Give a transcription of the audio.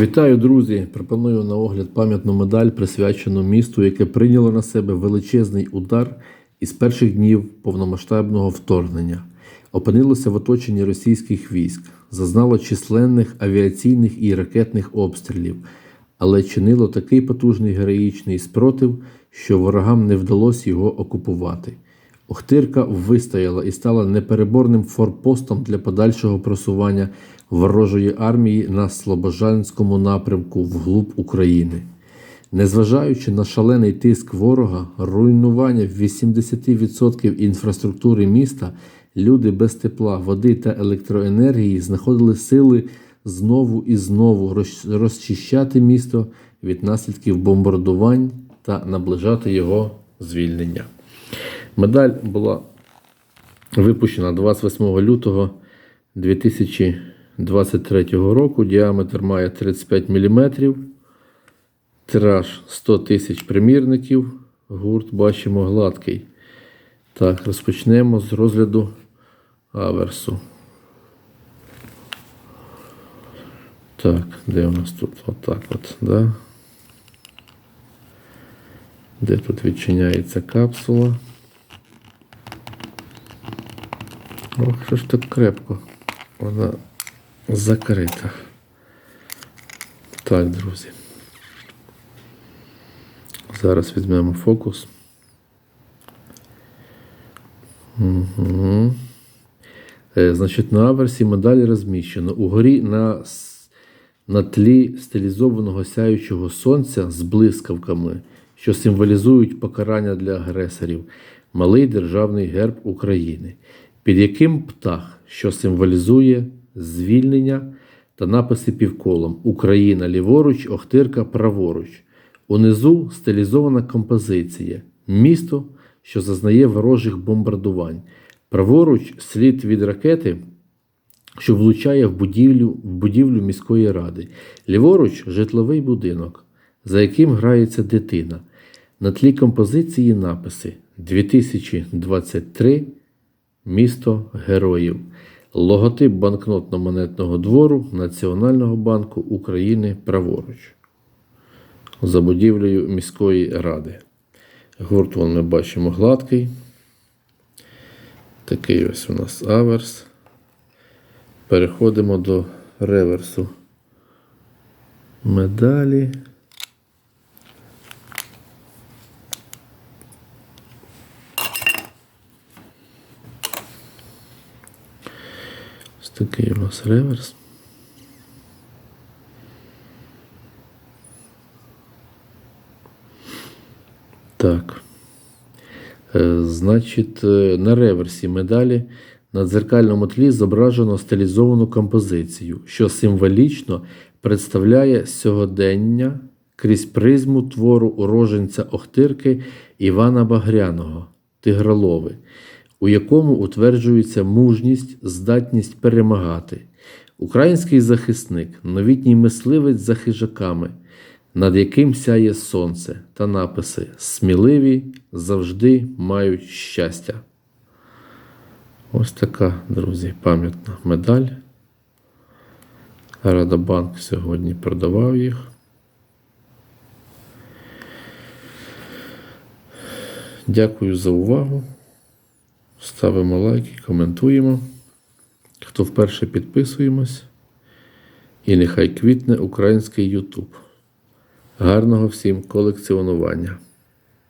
Вітаю, друзі! Пропоную на огляд пам'ятну медаль, присвячену місту, яке прийняло на себе величезний удар із перших днів повномасштабного вторгнення, опинилося в оточенні російських військ, зазнало численних авіаційних і ракетних обстрілів, але чинило такий потужний героїчний спротив, що ворогам не вдалося його окупувати. Охтирка вистояла і стала непереборним форпостом для подальшого просування ворожої армії на Слобожанському напрямку вглуб України. Незважаючи на шалений тиск ворога, руйнування 80% інфраструктури міста, люди без тепла, води та електроенергії знаходили сили знову і знову розчищати місто від наслідків бомбардувань та наближати його звільнення. Медаль була випущена 28 лютого 2023 року. Діаметр має 35 мм. Тираж 100 тисяч примірників. Гурт бачимо гладкий. Так, розпочнемо з розгляду аверсу. Так, де у нас тут? Отак от, да? Де тут відчиняється капсула? Ох, що ж так крепко. Вона закрита. Так, друзі. Зараз візьмемо фокус. Угу. Е, значить, на аверсі медалі розміщено. Угорі на, на тлі стилізованого сяючого сонця з блискавками, що символізують покарання для агресорів, малий державний герб України, під яким птах, що символізує звільнення та написи півколом Україна ліворуч, Охтирка праворуч. Унизу стилізована композиція місто, що зазнає ворожих бомбардувань. Праворуч слід від ракети, що влучає в будівлю, в будівлю міської ради. Ліворуч житловий будинок, за яким грається дитина. На тлі композиції написи 2023 Місто Героїв. Логотип банкнотно-монетного двору Національного банку України праворуч. За будівлею міської ради. Гурт вон ми бачимо гладкий. Такий ось у нас аверс. Переходимо до реверсу медалі. Ось такий у нас реверс. Так. Е, Значить, е, на реверсі медалі на дзеркальному тлі зображено стилізовану композицію, що символічно представляє сьогодення крізь призму твору уроженця Охтирки Івана Багряного Тигролови, у якому утверджується мужність, здатність перемагати. Український захисник, новітній мисливець за хижаками, над яким сяє сонце та написи Сміливі завжди мають щастя. Ось така, друзі, пам'ятна медаль. Радобанк сьогодні продавав їх. Дякую за увагу. Ставимо лайки, коментуємо. Хто вперше підписуємось. І нехай квітне український Ютуб. Гарного всім колекціонування!